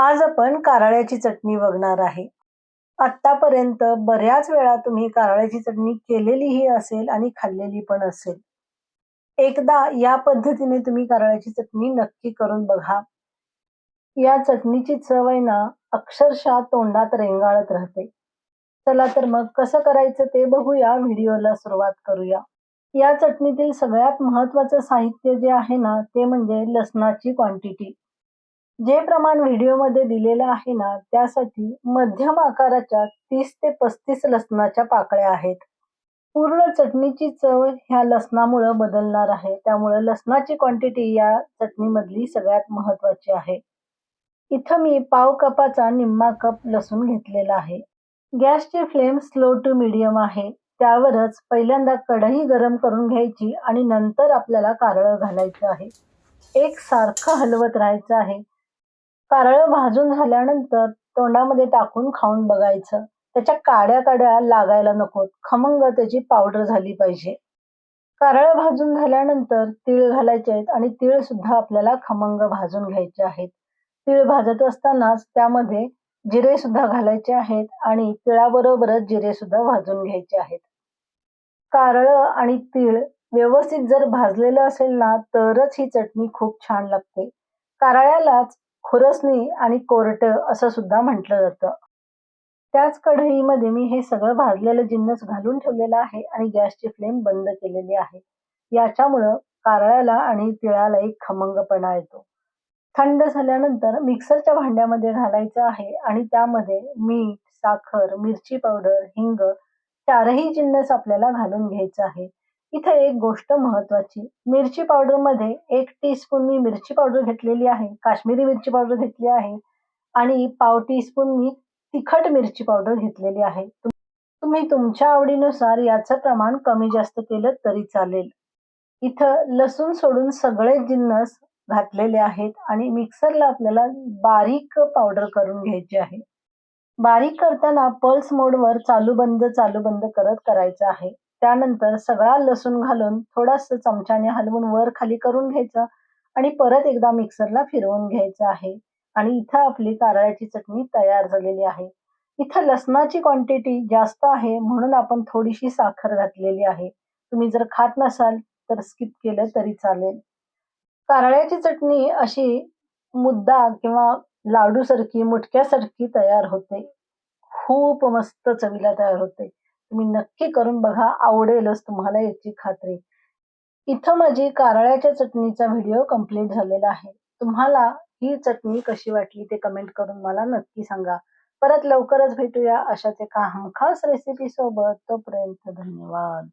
आज आपण कारळ्याची चटणी बघणार आहे. आतापर्यंत बऱ्याच वेळा तुम्ही कारळ्याची चटणी केलेलीही असेल आणि खाल्लेली पण असेल. एकदा या पद्धतीने तुम्ही कारळ्याची चटणी नक्की करून बघा. या चटणीची चव आहे ना अक्षरशः तोंडात रेंगाळत राहते. चला तर मग कसं करायचं ते बघूया व्हिडिओला सुरुवात करूया. या चटणीतील सगळ्यात महत्वाचं साहित्य जे आहे ना ते म्हणजे लसणाची क्वांटिटी जे प्रमाण व्हिडिओमध्ये दिलेलं आहे ना त्यासाठी मध्यम आकाराच्या तीस ते पस्तीस लसणाच्या पाकळ्या आहेत. पूर्ण चटणीची चव ह्या लसणामुळं बदलणार आहे. त्यामुळे लसणाची क्वांटिटी या चटणीमधली सगळ्यात महत्वाची आहे. इथं मी पाव कपाचा निम्मा कप लसूण घेतलेला आहे. गॅसची फ्लेम स्लो टू मिडियम आहे. त्यावरच पहिल्यांदा कढई गरम करून घ्यायची आणि नंतर आपल्याला कारळं घालायचं आहे. एक सारखं हलवत राहायचं आहे. कारळं भाजून झाल्यानंतर तोंडामध्ये टाकून खाऊन बघायचं. त्याच्या काड्या काड्या लागायला नकोत. खमंग त्याची पावडर झाली पाहिजे. कारळं भाजून झाल्यानंतर तीळ घालायचे आहेत आणि तीळ सुद्धा आपल्याला खमंग भाजून घ्यायचे आहेत. तीळ भाजत असतानाच त्यामध्ये जिरे सुद्धा घालायचे आहेत आणि तिळाबरोबरच जिरे सुद्धा भाजून घ्यायचे आहेत. कारळं आणि तीळ व्यवस्थित जर भाजलेलं असेल ना तरच ही चटणी खूप छान लागते. कारळ्यालाच खुरसणी आणि कोरट असं सुद्धा म्हटलं जातं. त्याच कढईमध्ये मी हे सगळं भाजलेलं जिन्नस घालून ठेवलेलं आहे आणि गॅसची फ्लेम बंद केलेली आहे. याच्यामुळं कारळ्याला आणि तिळाला एक खमंगपणा येतो. थंड झाल्यानंतर मिक्सरच्या भांड्यामध्ये घालायचं आहे आणि त्यामध्ये मीठ साखर मिरची पावडर हिंग चारही जिन्नस आपल्याला घालून घ्यायचं आहे. इथे एक गोष्ट महत्वाची. मिरची पावडरमध्ये एक टीस्पून मी मिरची पावडर घेतलेली आहे काश्मीरी मिरची पावडर घेतली आहे आणि पाव टीस्पून मी तिखट मिरची पावडर घेतलेली आहे. तुम्ही तुमच्या आवडीनुसार याचं प्रमाण कमी जास्त केलं तरी चालेल. इथं लसूण सोडून सगळे जिन्नस घातलेले आहेत आणि मिक्सरला आपल्याला बारीक पावडर करून घ्यायची आहे. बारीक करताना पल्स मोडवर चालू बंद चालू बंद करत करायचं आहे. त्यानंतर सगळा लसूण घालून थोडस चमच्याने हलवून वर खाली करून घ्यायचं आणि परत एकदा मिक्सरला फिरवून घ्यायचं आहे. आणि इथं आपली कारळ्याची चटणी तयार झालेली आहे. इथं लसणाची क्वांटिटी जास्त आहे म्हणून आपण थोडीशी साखर घातलेली आहे. तुम्ही जर खात नसाल तर स्किप केलं तरी चालेल. कारळ्याची चटणी अशी मुद्दा किंवा लाडू सारखी मुटक्यासारखी तयार होते. खूप मस्त चवीला तयार होते. तुम्ही नक्की करून बघा आवडेलच तुम्हाला याची खात्री. इथं माझी कारळ्याच्या चटणीचा व्हिडिओ कंप्लीट झालेला आहे. तुम्हाला ही चटणी कशी वाटली ते कमेंट करून मला नक्की सांगा. परत लवकरच भेटूया अशाच एका हमखास रेसिपी सोबत. तोपर्यंत धन्यवाद.